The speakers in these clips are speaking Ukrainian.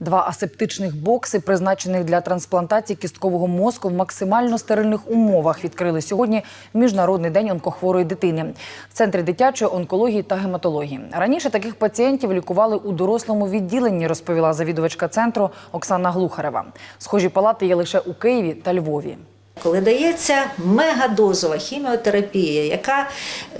Два асептичних бокси, призначених для трансплантації кісткового мозку в максимально стерильних умовах, відкрили сьогодні Міжнародний день онкохворої дитини в центрі дитячої онкології та гематології. Раніше таких пацієнтів лікували у дорослому відділенні, розповіла завідувачка центру Оксана Глухарева. Схожі палати є лише у Києві та Львові. Коли дається мегадозова хіміотерапія, яка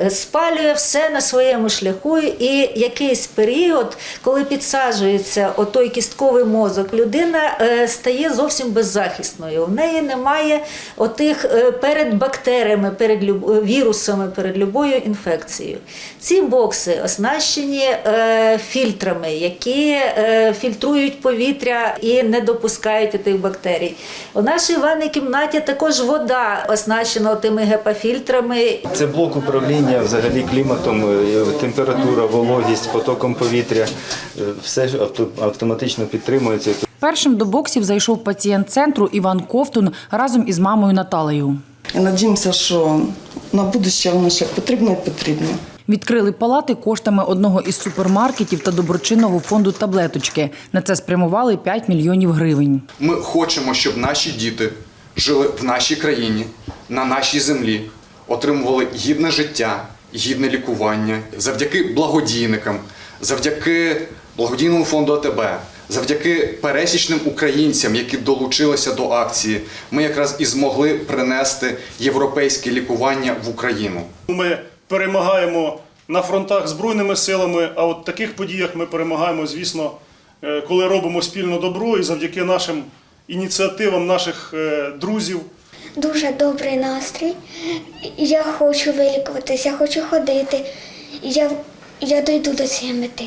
е, спалює все на своєму шляху, і якийсь період, коли підсаджується отой кістковий мозок, людина е, стає зовсім беззахисною. В неї немає отих е, перед бактеріями, перед вірусами, перед любою інфекцією. Ці бокси оснащені фільтрами, які фільтрують повітря і не допускають тих бактерій. У нашій ванній кімнаті також вода оснащена тими гепафільтрами. Це блок управління взагалі кліматом, е, температура, вологість, потоком повітря. Е, Все ж авто- автоматично підтримується. Першим до боксів зайшов пацієнт центру Іван Ковтун разом із мамою Наталею. Надіємося, що на будуще воно ще потрібно і потрібно. Відкрили палати коштами одного із супермаркетів та доброчинного фонду таблеточки. На це спрямували 5 мільйонів гривень. Ми хочемо, щоб наші діти жили в нашій країні, на нашій землі, отримували гідне життя, гідне лікування завдяки благодійникам, завдяки благодійному фонду АТБ, завдяки пересічним українцям, які долучилися до акції. Ми якраз і змогли принести європейське лікування в Україну. Ми перемагаємо на фронтах збройними силами, а от таких подіях ми перемагаємо, звісно, е, коли робимо спільно добро і завдяки нашим ініціативам наших е, друзів. Дуже добрий настрій. Я хочу вилікуватися, я хочу ходити. Я, я дойду до цієї мети.